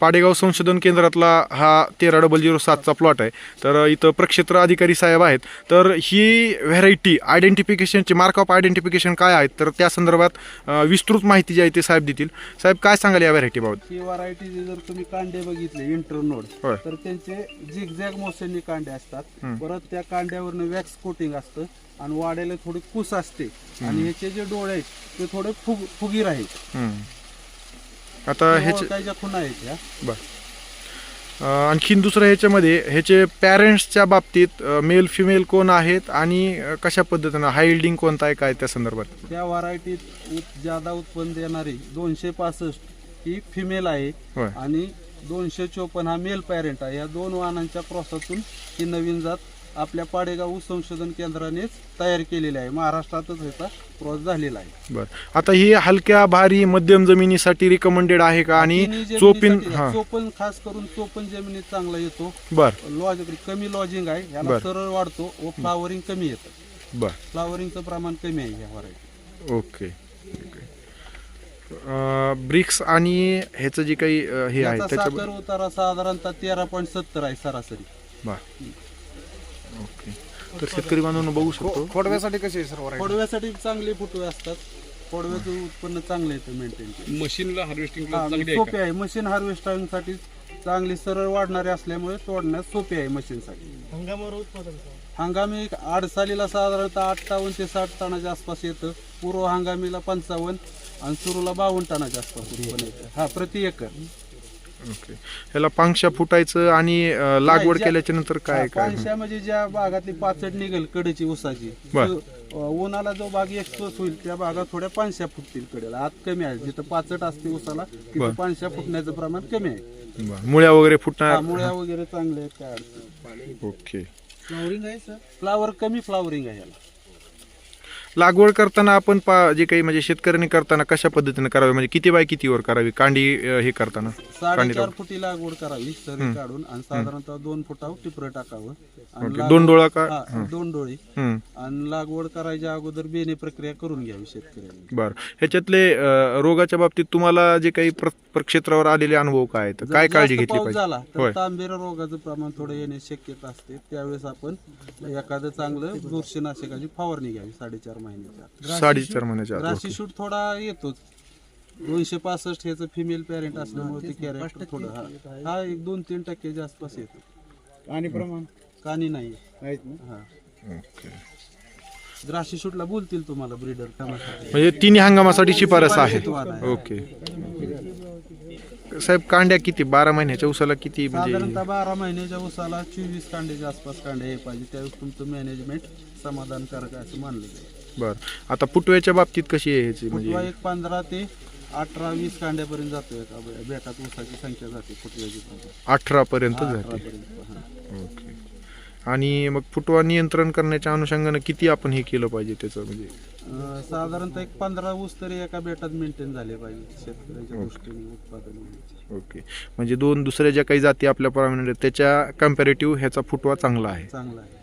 पाडेगाव संशोधन केंद्रातला हा तेरा डबल झिरो सातचा प्लॉट आहे. तर इथं प्रक्षेत्र अधिकारी साहेब आहेत. तर ही व्हेरायटी आयडेंटिफिकेशनची मार्क ऑफ आयडेंटिफिकेशन काय आहेत? तर त्या संदर्भात विस्तृत माहिती जी आहे ते साहेब देतील. साहेब काय सांगाल या व्हेरायटीबाबत ही व्हरायटी जर तुम्ही कांडे बघितले इंटरनोड होय. तर त्यांचे झिगझॅग मोशननी कांडे असतात. परत त्या कांड्यावरनं वॅक्स कोटिंग असतं आणि वाड्याला थोडी कुस असते. आणि ह्याचे जे डोळे आहेत ते थोडे फुग फुगीर आहेत. हम्म. आता ह्याचे खुणा आहेत ह्या बर. आणखीन दुसरं ह्याच्यामध्ये ह्याचे पॅरेंट्सच्या बाबतीत मेल फिमेल कोण आहेत आणि अ, कशा पद्धतीनं हायल्डिंग कोणता आहे काय त्या संदर्भात? त्या व्हरायटीत उत ज्यादा उत्पन्न देणारी दोनशे पासष्ट ही फिमेल आहे होय. आणि दोनशे चोपन्न हा मेल पॅरेंट आहे. या दोन वाहनांच्या क्रॉसातून ही नवीन जात आपल्या पाडेगाव ऊस संशोधन केंद्रानेच तयार केलेली आहे. महाराष्ट्रातच ह्याचा क्रॉस झालेला आहे. बर. आता ही हलक्या भारी मध्यम जमिनीसाठी रिकमेंडेड आहे का? आणि तिन्ही चोपिन हा. चोपन खास करून चोपन जमिनीत चांगला येतो. बर. लॉज कमी लॉजिंग आहे. याला बर. सरळ वाढतो व फ्लावरिंग कमी येतं. बर. फ्लावरिंगचं प्रमाण कमी आहे या व्हरायटी ओके. ब्रिक्स आणि ह्याचं जे काही अ, हे आहे याचा त्याच्या साखर उतारा साधारणतः तेरा पॉईंट सत्तर आहे सरासरी. बर. तर शेतकरी बांधवांनो बघू शकतो. खोडव्यासाठी कशी आहे सर? फोडव्यासाठी चांगले फुटवे असतात. फोडव्याचं उत्पन्न चांगलं येतं मेंटेन मशीनला हार्वेस्टिंग सोपे आहे. मशीन हार्वेस्टिंगसाठी चांगली सरळ वाढणारे असल्यामुळे तोडण्यास सोपे आहे मशीनसाठी. हंगामी आडसालीला साधारणतः अठ्ठावन्न ते साठ टनाच्या आसपास येतं. पूर्व हंगामीला पंचावन्न आणि सुरूला बावन्न टनाच्या आसपास उत्पन्न येतं. हा प्रति एकर. ओके. ह्याला पांगशा फुटायचं आणि अ, लागवड ज्या- केल्याच्यानंतर काय काय? म्हणजे ज्या भागातली पाचड निघेल कडेची ऊसाची बर. तो, अं, उन्हाला जो भाग एक्सपोज होईल त्या भागात थोड्या पाचशा फुटतील कडेला. आत कमी आहे. जिथं पाचट असते ऊसाला बर. तिथं पाचशा फुटण्याचं प्रमाण कमी आहे. बर. मुळ्या वगैरे हा, फुटणार मुळ्या वगैरे चांगले आहेत काय ओके. फ्लावरिंग आहे सर फ्लावर कमी फ्लावरिंग आहे याला लागवड करताना आपण पा जे काही म्हणजे शेतकऱ्यांनी करताना कशा पद्धतीने करावी? म्हणजे किती बाय कितीवर करावी? कांडी अ, हे करताना? साडेचार फुटी लागवड करावी सरी काढून आणि साधारणतः दोन फुटावर टिपर टाकावं. आणि दोन डोळा का? हा, दोन डोळे. हम्म. आणि लागवड करायच्या अगोदर बेने प्रक्रिया करून घ्यावी शेतकऱ्यांनी. बर. ह्याच्यातले अ, रोगाच्या बाबतीत तुम्हाला जे काही प्र- प्रक्षेत्रावर आलेले अनुभव काय आहेत? जर काय काळजी जास्त घेतली पाऊस पाहिजे? झाला होय. तर तांबेरा रोगाचं प्रमाण थोडं येण्याची शक्यता असते. त्यावेळेस आपण एखादं चांगलं बुरशीनाशकाची फवारणी घ्यावी साडेचार महिन्याच्या साडेचार महिन्याच्या. राशी शूट थोडा येतोच. दोनशे पासष्ट ह्याचं फिमेल पॅरेंट असल्यामुळे ते कॅरेक्टर थोडं हा. हा एक दोन तीन टक्क्याच्या आसपास येतो. आणि प्रमाण? कानी नाही. हा. ओके. द्राक्षी शूटला बोलतील तुम्हाला ब्रीडर म्हणजे तिन्ही हंगामासाठी शिफारस आहे. ओके. साहेब कांड्या किती? बारा महिन्याच्या उसाला किती म्हणजे साधारणतः बारा महिन्याच्या उसाला चोवीस कांड्याच्या आसपास कांडे हे पाहिजे. त्यावेळेस तुमचं मॅनेजमेंट समाधानकारक असं मानलं जाईल. बर. आता फुटव्याच्या बाबतीत कशी आहे ह्याची फुटवा म्हणजे एक पंधरा ते अठरा वीस कांड्यापर्यंत जातो एका बे- बेटात ऊसाची संख्या जाते फुटव्याची पण. अठरा पर्यंत जाते. अठरापर्यंत, हा. ओके. आणि मग फुटवा नियंत्रण करण्याच्या अनुषंगानं किती आपण हे केलं पाहिजे त्याचं म्हणजे? अं, साधारणतः एक पंधरा ऊस तरी एका बेटात मेंटेन झाले पाहिजे शेतकऱ्याच्या दृष्टीने उत्पादन होण्याचे. ओके. म्हणजे दोन दुसऱ्या ज्या काही जाती आपल्या प्रमाणे त्याच्या कम्पॅरेटिव्ह ह्याचा फुटवा चांगला आहे. चांगला आहे.